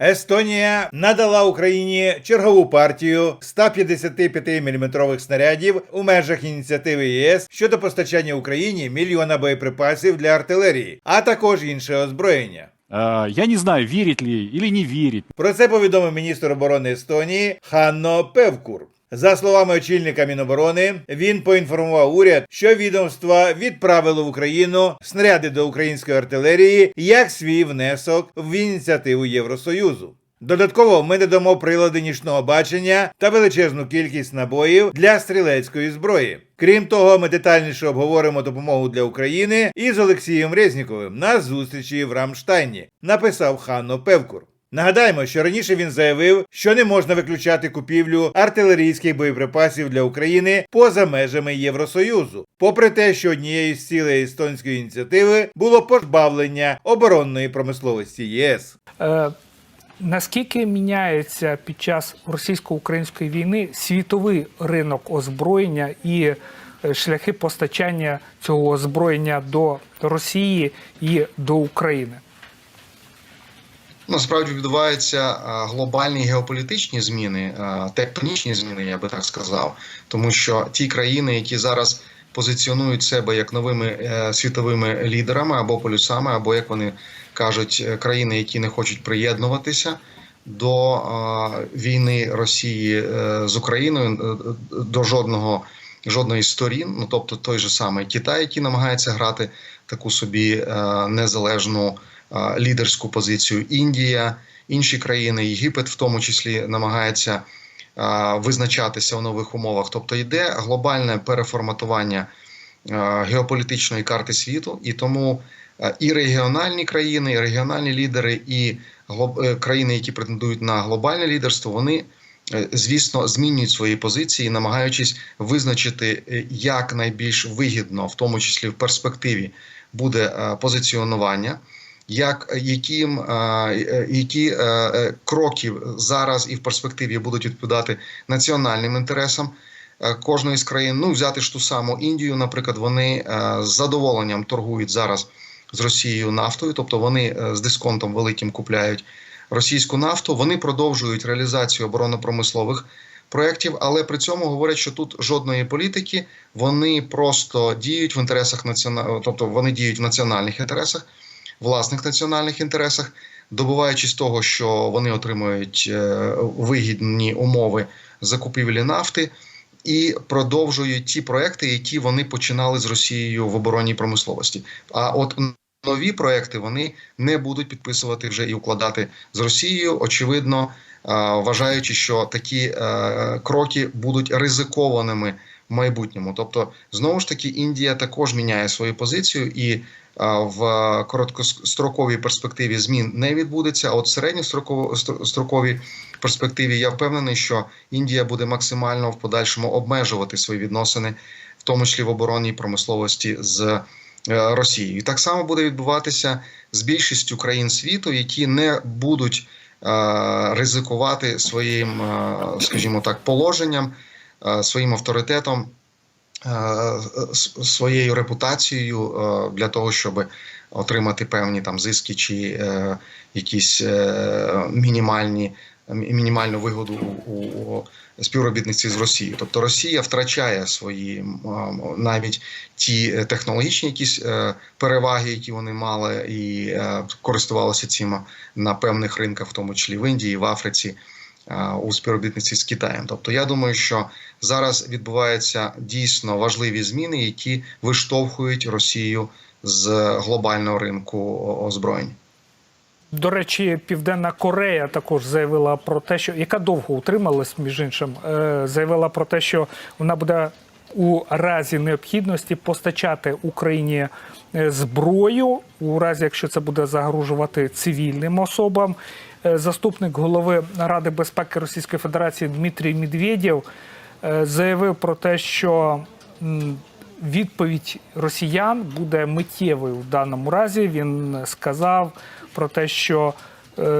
Естонія надала Україні чергову партію 155-мм снарядів у межах ініціативи ЄС щодо постачання Україні мільйона боєприпасів для артилерії, а також інше озброєння. Э, Я не знаю, вірить ли или не вірить. Про це повідомив міністр оборони Естонії Ханно Певкур. За словами очільника Міноборони, він поінформував уряд, що відомство відправило в Україну снаряди до української артилерії як свій внесок в ініціативу Євросоюзу. Додатково ми додамо прилади нічного бачення та величезну кількість набоїв для стрілецької зброї. Крім того, ми детальніше обговоримо допомогу для України із Олексієм Резніковим на зустрічі в Рамштайні, написав Ханно Певкур. Нагадаємо, що раніше він заявив, що не можна виключати купівлю артилерійських боєприпасів для України поза межами Євросоюзу, попри те, що однією з цілей естонської ініціативи було позбавлення оборонної промисловості ЄС. Е, Наскільки міняється під час російсько-української війни світовий ринок озброєння і е, шляхи постачання цього озброєння до Росії і до України? Насправді відбуваються глобальні геополітичні зміни, а, тектонічні зміни, я би так сказав, тому що ті країни, які зараз позиціонують себе як новими е, світовими лідерами або полюсами, або як вони кажуть, е, країни, які не хочуть приєднуватися до війни Росії е, з Україною, до жодного жодної сторін, ну тобто той же самий Китай, який намагається грати таку собі е, незалежну лідерську позицію, Індія, інші країни, Єгипет, в тому числі, намагається визначатися у нових умовах. Тобто йде глобальне переформатування геополітичної карти світу, і тому і регіональні країни, і регіональні лідери, і е, країни, які претендують на глобальне лідерство, вони е, звісно змінюють свої позиції, намагаючись визначити, е, як найбільш вигідно, в тому числі в перспективі, буде позиціонування. Як яким е, е, які е, е, кроки зараз і в перспективі будуть відповідати національним інтересам е, кожної з країн? Ну взяти ж ту саму Індію, наприклад, вони е, з задоволенням торгують зараз з Росією нафтою, тобто вони е, з дисконтом великим купляють російську нафту. Вони продовжують реалізацію оборонно-промислових проєктів, але при цьому говорять, що тут жодної політики, вони просто діють в інтересах національного, тобто вони діють в національних інтересах, власних національних інтересах, добуваючись того, що вони отримують е, вигідні умови закупівлі нафти. І продовжують ті проекти, які вони починали з Росією в оборонній промисловості. А от нові проекти вони не будуть підписувати вже і укладати з Росією. Очевидно, е, вважаючи, що такі е, кроки будуть ризикованими в майбутньому. Тобто, знову ж таки, Індія також міняє свою позицію, і в короткостроковій перспективі змін не відбудеться. А от в середньостроковій перспективі я впевнений, що Індія буде максимально в подальшому обмежувати свої відносини, в тому числі в оборонній промисловості з е, Росією. І так само буде відбуватися з більшістю країн світу, які не будуть е, ризикувати своїм, е, скажімо так, положенням, своїм авторитетом, своєю репутацією е, для того, щоб отримати певні там зиски чи е, якісь е, мінімальні. Мінімальну вигоду у, співробітниці з Росією, тобто Росія втрачає свої навіть ті е, технологічні якісь е, переваги, які вони мали, і е, користувалися цим на певних ринках, в тому числі в Індії, в Африці, е, у співробітниці з Китаєм. Тобто, я думаю, що зараз відбуваються дійсно важливі зміни, які виштовхують Росію з глобального ринку озброєнь. До речі, Південна Корея також заявила про те, що яка довго утрималась, між іншим, е, заявила про те, що вона буде у разі необхідності постачати Україні е, зброю, у разі якщо це буде загрожувати цивільним особам. Е, Заступник голови Ради безпеки Російської Федерації Дмитрій Медведєв е, заявив про те, що відповідь росіян буде миттєвою в даному разі. Він сказав про те, що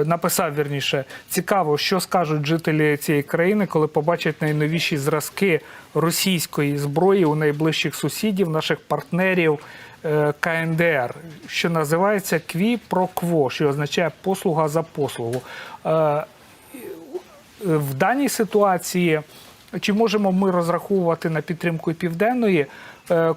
написав вірніше, цікаво, що скажуть жителі цієї країни, коли побачать найновіші зразки російської зброї у найближчих сусідів, наших партнерів е, КНДР, що називається кві про кво, що означає послуга за послугу. Е, в даній ситуації чи можемо ми розраховувати на підтримку Південної е,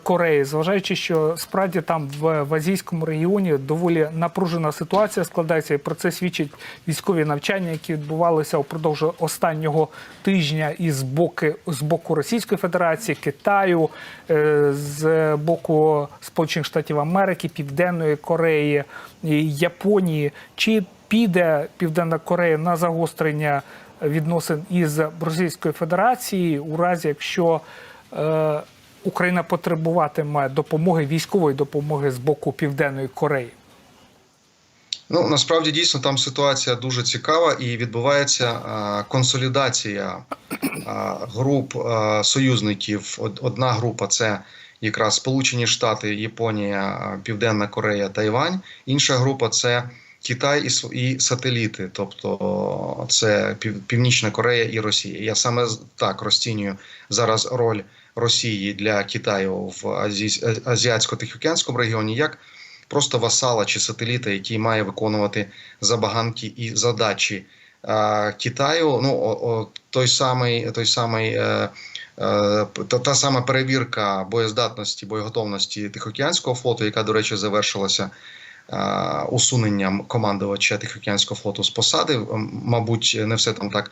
Кореї, зважаючи, що справді там в, в азійському регіоні доволі напружена ситуація складається, і про це свідчать військові навчання, які відбувалися упродовж останнього тижня із боки з боку Російської Федерації, Китаю, е, з боку Сполучених Штатів Америки, Південної Кореї, і Японії. Чи піде Південна Корея на загострення відносин із Російською Федерацією у разі, якщо е, Україна потребуватиме допомоги військової допомоги з боку Південної Кореї? Ну насправді дійсно там ситуація дуже цікава і відбувається а, консолідація а, груп а, союзників. Одна група це якраз Сполучені Штати, Японія, Південна Корея, Тайвань. Інша група це Китай і, сателіти, тобто це Пів- Північна Корея і Росія. Я саме так розцінюю зараз роль Росії для Китаю в Азіатсько-Тихоокеанському регіоні як просто васала чи сателіта, який має виконувати забаганки і задачі е, Китаю. Ну, о, о, той самий, той самий е, е, та, та сама перевірка боєздатності, боєготовності Тихоокеанського флоту, яка, до речі, завершилася е, усуненням командувача Тихоокеанського флоту з посади. Мабуть, не все там так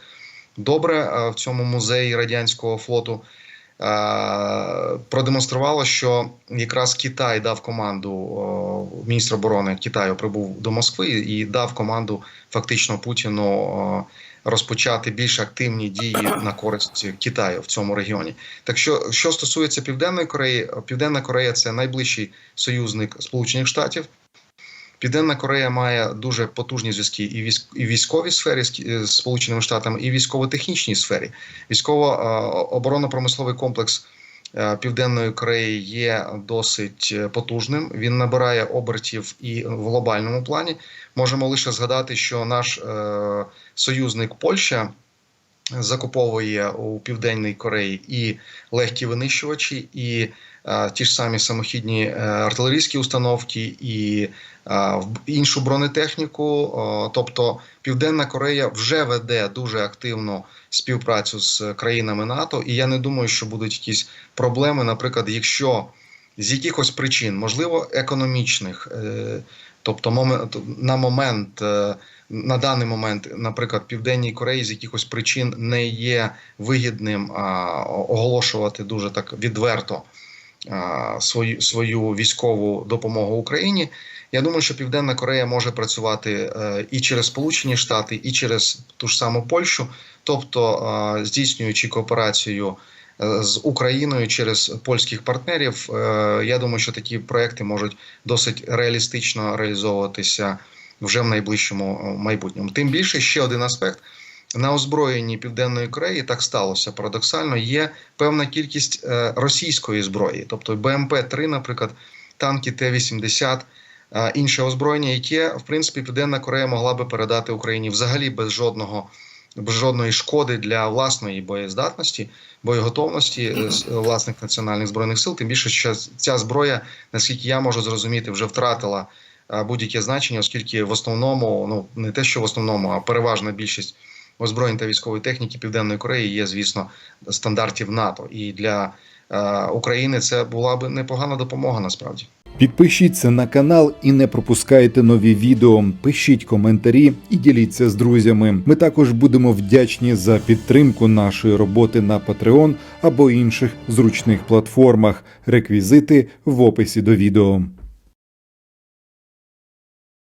добре в цьому музеї радянського флоту. Е, продемонструвало, що якраз Китай дав команду міністр оборони Китаю прибув до Москви і дав команду фактично Путіну розпочати більш активні дії на користь Китаю в цьому регіоні. Так що, що стосується Південної Кореї, Південна Корея це найближчий союзник Сполучених Штатів. Південна Корея має дуже потужні зв'язки і військ і військовій сфері з Сполученими Штатами, і військово-технічній сфері. Військово-оборонно-промисловий комплекс е, Південної Кореї є досить е, потужним. Він набирає обертів і в глобальному плані. Можемо лише згадати, що наш е, союзник Польща закуповує у Південній Кореї і легкі винищувачі, і е, ті ж самі самохідні е, артилерійські установки, і е, іншу бронетехніку. Тобто Південна Корея вже веде дуже активну співпрацю з країнами НАТО, і я не думаю, що будуть якісь проблеми, наприклад, якщо з якихось причин, можливо, економічних, е, тобто на момент. е, На даний момент, наприклад, Південній Кореї з якихось причин не є вигідним а, оголошувати дуже так відверто свою, свою військову допомогу Україні. Я думаю, що Південна Корея може працювати е, і через Сполучені Штати, і через ту ж саму Польщу, тобто здійснюючи кооперацію е, з Україною через польських партнерів. Е, я думаю, що такі проекти можуть досить реалістично реалізовуватися вже в найближчому майбутньому. Тим більше ще один аспект. На озброєнні Південної Кореї так сталося парадоксально. Є певна кількість е, російської зброї, тобто БМП-3, наприклад, танки Т-80, е, інше озброєння, яке в принципі Південна Корея могла би передати Україні взагалі без жодного. Без жодної шкоди для власної боєздатності, боєготовності е, власних національних збройних сил. Тим більше, що ця зброя, наскільки я можу зрозуміти, вже втратила будь-яке значення, оскільки в основному, ну не те, що в основному, а переважна більшість озброєнь та військової техніки Південної Кореї є, звісно, стандартів НАТО. І для е, України це була б непогана допомога насправді. Підпишіться на канал і не пропускайте нові відео. Пишіть коментарі і діліться з друзями. Ми також будемо вдячні за підтримку нашої роботи на Patreon або інших зручних платформах. Реквізити в описі до відео.